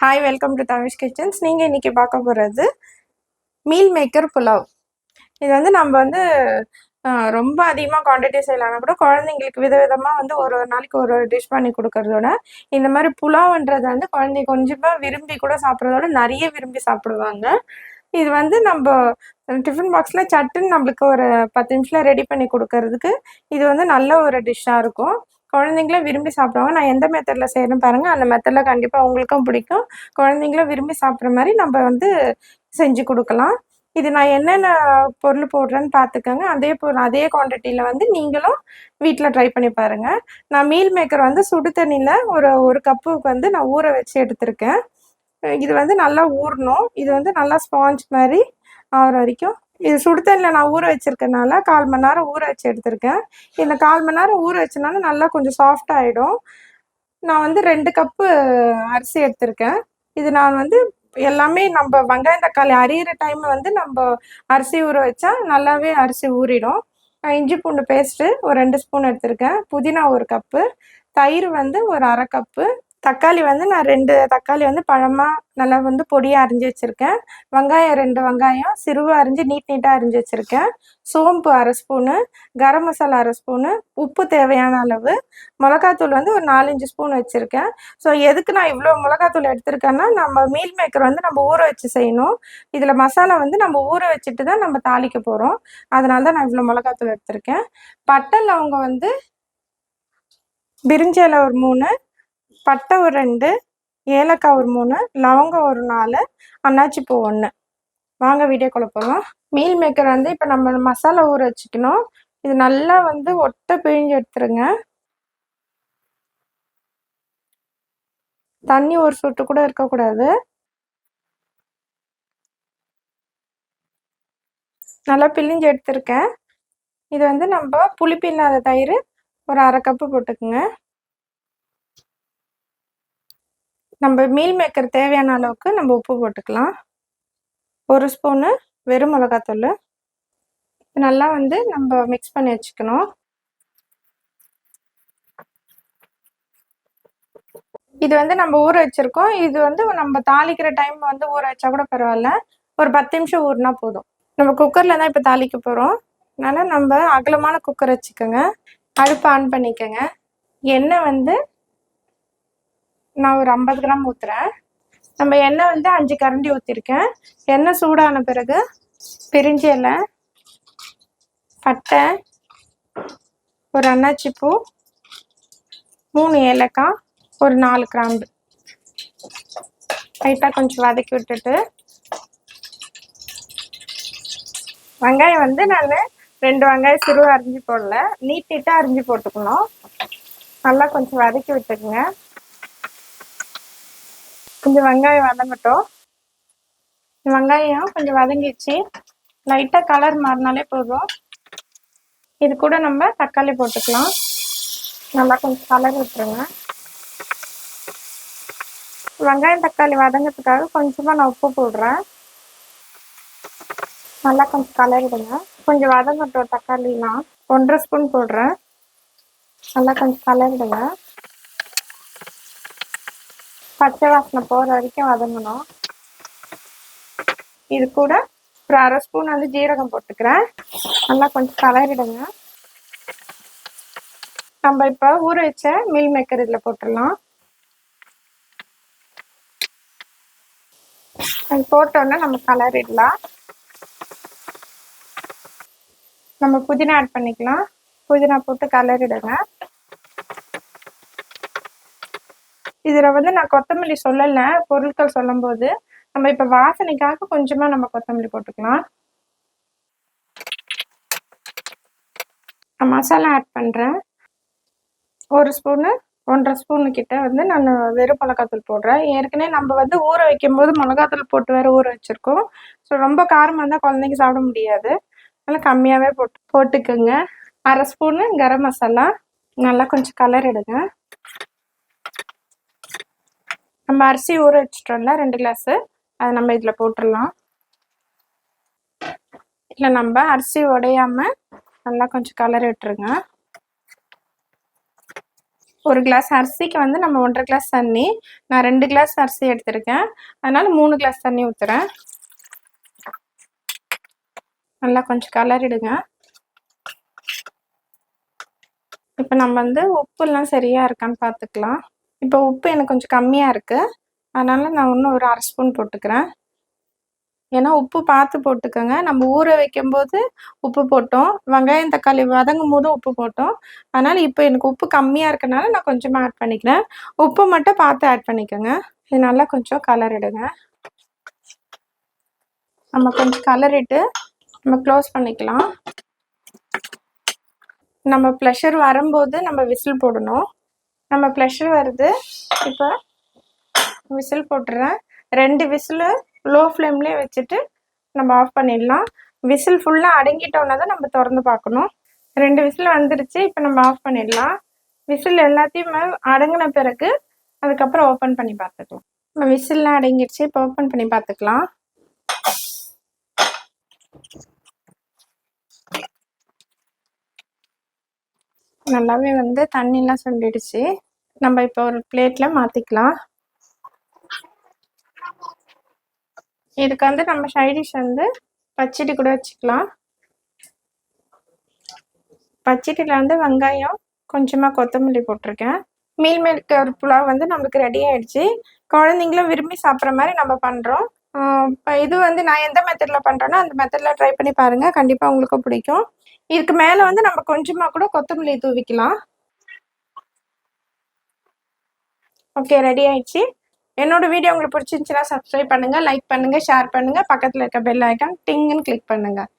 Hi welcome to Tamil kitchens நீங்கள் இன்றைக்கி பார்க்க போகிறது மீல் மேக்கர் புலாவ் இது வந்து நம்ம வந்து ரொம்ப அதிகமாக குவான்டிட்டி செய்யலாம்னா கூட குழந்தைங்களுக்கு விதவிதமாக வந்து ஒரு ஒரு நாளைக்கு ஒரு ஒரு டிஷ் பண்ணி கொடுக்கறதோட இந்த மாதிரி புலாவ்ன்றது வந்து குழந்தைங்க கொஞ்சமாக விரும்பி கூட சாப்பிட்றதோட நிறைய விரும்பி சாப்பிடுவாங்க. இது வந்து நம்ம டிஃபன் பாக்ஸில் சட்டுன்னு நம்மளுக்கு ஒரு பத்து நிமிஷத்தில் ரெடி பண்ணி கொடுக்கறதுக்கு இது வந்து நல்ல ஒரு டிஷ்ஷாக இருக்கும். குழந்தைங்களும் விரும்பி சாப்பிடுவாங்க. நான் எந்த மெத்தடில் செய்கிறேன்னு பாருங்கள் அந்த மெத்தடில் கண்டிப்பாக உங்களுக்கும் பிடிக்கும். குழந்தைங்களும் விரும்பி சாப்பிட்ற மாதிரி நம்ம வந்து செஞ்சு கொடுக்கலாம். இது நான் என்னென்ன பொருள் போடுறேன்னு பார்த்துக்கோங்க அதே பொருள் அதே குவான்டிட்டியில் வந்து நீங்களும் வீட்டில் ட்ரை பண்ணி பாருங்கள் நான் மீல் மேக்கர் வந்து சுடு தண்ணியில் ஒரு ஒரு கப்புக்கு வந்து நான் ஊற வச்சு எடுத்திருக்கேன். இது வந்து நல்லா ஊறணும். இது வந்து நல்லா ஸ்பாஞ்ச் மாதிரி ஆகிற வரைக்கும் இது சுடுதண்ணில் நான் ஊற வச்சிருக்கனால கால் மணி நேரம் ஊற வச்சு எடுத்திருக்கேன். இந்த கால் மணி நேரம் ஊற வச்சனால நல்லா கொஞ்சம் சாஃப்ட் ஆகிடும் நான் வந்து ரெண்டு கப்பு அரிசி எடுத்திருக்கேன். இது நான் வந்து எல்லாமே நம்ம வெங்காயம் தக்காளி அரியிற டைம் வந்து நம்ம அரிசி ஊற வச்சா நல்லாவே அரிசி ஊறிடும். நான் இஞ்சி பூண்டு பேஸ்ட்டு ஒரு ரெண்டு ஸ்பூன் எடுத்திருக்கேன். புதினா ஒரு கப்பு. தயிர் வந்து ஒரு அரை கப்பு. தக்காளி வந்து நான் ரெண்டு தக்காளி வந்து பழமாக நல்லா வந்து பொடியாக அரிஞ்சு வச்சுருக்கேன். வெங்காயம் ரெண்டு வெங்காயம் சிறுவை அரிஞ்சு நீட் நீட்டாக அரிஞ்சு வச்சுருக்கேன். சோம்பு அரை ஸ்பூனு கரம் மசாலா அரை ஸ்பூனு உப்பு தேவையான அளவு. மிளகாத்தூள் வந்து ஒரு நாலஞ்சு ஸ்பூன் வச்சுருக்கேன். ஸோ எதுக்கு நான் இவ்வளோ மிளகாத்தூள் எடுத்திருக்கேன்னா நம்ம மீல் மேக்கர் வந்து நம்ம ஊற வச்சு செய்யணும். இதில் மசாலா வந்து நம்ம ஊற வச்சுட்டு தான் நம்ம தாளிக்க போகிறோம் அதனால தான் நான் இவ்வளோ மிளகாத்தூள் எடுத்திருக்கேன். பட்டை லவங்கம் வந்து பிரிஞ்சி ஒரு மூணு பட்டை ஒரு ரெண்டு ஏலக்காய் ஒரு மூணு லவங்கம் ஒரு நாலு அன்னாச்சி பூ ஒன்று வாங்க வீடியோக்குள்ள போகலாம் மீல் மேக்கர் வந்து இப்போ நம்ம மசாலா ஊற வச்சுக்கணும். இது நல்லா வந்து ஒட்டை பிழிஞ்சு எடுத்துருங்க. தண்ணி ஒரு சொட்டு கூட இருக்கக்கூடாது நல்லா பிழிஞ்சு எடுத்திருக்கேன். இது வந்து நம்ம புளிப்பில்லாத தயிர் ஒரு அரை கப்பு போட்டுக்குங்க. நம்ம மீல் மேக்கர் தேவையான அளவுக்கு நம்ம உப்பு போட்டுக்கலாம். ஒரு ஸ்பூனு வெறும் மிளகாத்தூள். நல்லா வந்து நம்ம மிக்ஸ் பண்ணி வச்சுக்கணும். இது வந்து நம்ம ஊற வச்சிருக்கோம். இது வந்து நம்ம தாளிக்கிற டைம் வந்து ஊற வச்சா கூட பரவாயில்ல. ஒரு பத்து நிமிஷம் ஊறினா போதும். நம்ம குக்கரில் தான் இப்போ தாளிக்க போகிறோம் அதனால் நம்ம அகலமான குக்கர் வச்சுக்கோங்க. அடுப்பு ஆன் பண்ணிக்கோங்க. எண்ணெய் வந்து நான் ஒரு ஐம்பது கிராம் ஊற்றுறேன் நம்ம எண்ணெய் வந்து அஞ்சு கரண்டி ஊற்றிருக்கேன் எண்ணெய் சூடான பிறகு பிரிஞ்சி இலை பட்டை ஒரு அன்னாச்சி பூ மூணு ஏலக்காய் ஒரு நாலு கிராம்பு. லைட்டாக கொஞ்சம் வதக்கி விட்டுட்டு வெங்காயம் வந்து நான் ரெண்டு வெங்காயம் சிறுவ அரிஞ்சு போடல. நீட்டிட்டு அரிஞ்சு போட்டுக்கணும். நல்லா கொஞ்சம் வதக்கி விட்டுக்குங்க. கொஞ்சம் வெங்காயம் வதங்கட்டும். வெங்காயம் கொஞ்சம் வதங்கிச்சு லைட்டாக கலர் மாறினாலே போதும். இது கூட நம்ம தக்காளி போட்டுக்கலாம். நல்லா கொஞ்சம் கலர் விட்டுருங்க. வெங்காயம் தக்காளி வதங்கிறதுக்காக கொஞ்சமாக நான் உப்பு போடுறேன். நல்லா கொஞ்சம் கலரிடுங்க கொஞ்சம் வதங்கட்டும் தக்காளிலாம். ஒன்றரை ஸ்பூன் போடுறேன். நல்லா கொஞ்சம் கலரிடுங்க பச்சை வாசனை போகிற வரைக்கும் வதங்கணும். இது கூட ஒரு அரை ஸ்பூன் வந்து ஜீரகம் போட்டுக்கிறேன். நல்லா கொஞ்சம் கலரிடுங்க. நம்ம இப்போ ஊற வச்ச மீல் மேக்கர் இதில் போட்டுடலாம். அது போட்டோன்னே நம்ம கலரிடலாம். நம்ம புதினா ஆட் பண்ணிக்கலாம். புதினா போட்டு கலரிடுங்க. இதில் வந்து நான் கொத்தமல்லி சொல்லலை பொருட்கள் சொல்லும்போது நம்ம இப்போ வாசனைக்காக கொஞ்சமாக நம்ம கொத்தமல்லி போட்டுக்கலாம். நான் மசாலா ஆட் பண்ணுறேன் ஒரு ஸ்பூனு ஒன்றரை ஸ்பூனு கிட்ட வந்து நான் வெறும் மிளகாத்தூள் போடுறேன். ஏற்கனவே நம்ம வந்து ஊற வைக்கும் போது மிளகாத்தூள் போட்டு வேற ஊற வச்சுருக்கோம். ஸோ ரொம்ப காரமாக இருந்தால் குழந்தைங்க சாப்பிட முடியாது. அதனால் கம்மியாகவே போட்டு போட்டுக்கோங்க. அரை ஸ்பூனு கரம் மசாலா. நல்லா கொஞ்சம் கலர் எடுங்க. நம்ம அரிசி ஊற வச்சிட்டோம்ல ரெண்டு கிளாஸு அதை நம்ம இதில் போட்டுடலாம் இல்லை நம்ம அரிசி உடையாமல் நல்லா கொஞ்சம் கலர் விட்டுருங்க. ஒரு கிளாஸ் அரிசிக்கு வந்து நம்ம ஒன்றரை கிளாஸ் தண்ணி நான் ரெண்டு கிளாஸ் அரிசி எடுத்திருக்கேன். அதனால் மூணு கிளாஸ் தண்ணி ஊற்றுறேன் நல்லா கொஞ்சம் கலரிடுங்க இப்போ நம்ம வந்து உப்புலாம் சரியாக இருக்கான்னு பார்த்துக்கலாம் இப்போ உப்பு எனக்கு கொஞ்சம் கம்மியாக இருக்குது அதனால் நான் இன்னும் ஒரு அரை ஸ்பூன் போட்டுக்கிறேன். ஏன்னா உப்பு பார்த்து போட்டுக்கோங்க. நம்ம ஊற வைக்கும்போது உப்பு போட்டோம். வெங்காயம் தக்காளி வதங்கும் போதும் உப்பு போட்டோம். அதனால் இப்போ எனக்கு உப்பு கம்மியாக இருக்கனால நான் கொஞ்சமாக ஆட் பண்ணிக்கிறேன். உப்பு மட்டும் பார்த்து ஆட் பண்ணிக்கோங்க. இது நல்லா கொஞ்சம் கலர் இடுங்க நம்ம கொஞ்சம் கலரிட்டு நம்ம க்ளோஸ் பண்ணிக்கலாம். நம்ம ப்ளஷர் வரும்போது நம்ம விசில் போடணும். நம்ம ப்ளஷர் வருது. இப்போ விசில் போட்டுறேன். ரெண்டு விசிலு லோ ஃப்ளேம்லேயே வச்சுட்டு நம்ம ஆஃப் பண்ணிடலாம். விசில் ஃபுல்லாக அடங்கிட்டோன்னா தான் நம்ம திறந்து பார்க்கணும். ரெண்டு விசில் வந்துருச்சு இப்போ நம்ம ஆஃப் பண்ணிடலாம். விசில் எல்லாத்தையுமே அடங்கின பிறகு அதுக்கப்புறம் ஓப்பன் பண்ணி பார்த்துக்கலாம். நம்ம விசில்லாம் அடங்கிடுச்சு இப்போ ஓப்பன் பண்ணி பார்த்துக்கலாம். நல்லாவே வந்து தண்ணிலாம் சொல்லிடுச்சு நம்ம இப்போ ஒரு பிளேட்டில் மாற்றிக்கலாம் இதுக்கு வந்து நம்ம சைடிஷ் வந்து பச்சடி கூட வச்சுக்கலாம். பச்சடியில் வந்து வெங்காயம் கொஞ்சமாக கொத்தமல்லி போட்டிருக்கேன். மீல் மேக்கர் புலாவ் வந்து நம்மளுக்கு ரெடி ஆயிடுச்சு. குழந்தைங்களும் விரும்பி சாப்பிட்ற மாதிரி நம்ம பண்ணுறோம் இப்போ இது வந்து நான் எந்த மெத்தடில் பண்ணுறேன்னா அந்த மெத்தடில் ட்ரை பண்ணி பாருங்கள் கண்டிப்பாக உங்களுக்கும் பிடிக்கும். இதுக்கு மேலே வந்து நம்ம கொஞ்சமாக கூட கொத்தமல்லி தூவிக்கலாம். ஓகே ரெடி ஆயிடுச்சு. என்னோட வீடியோ உங்களுக்கு பிடிச்சிருந்துச்சுன்னா சப்ஸ்கிரைப் பண்ணுங்கள் லைக் பண்ணுங்கள் ஷேர் பண்ணுங்கள் பக்கத்தில் இருக்க பெல் ஐக்கான் டிங்குன்னு கிளிக் பண்ணுங்கள்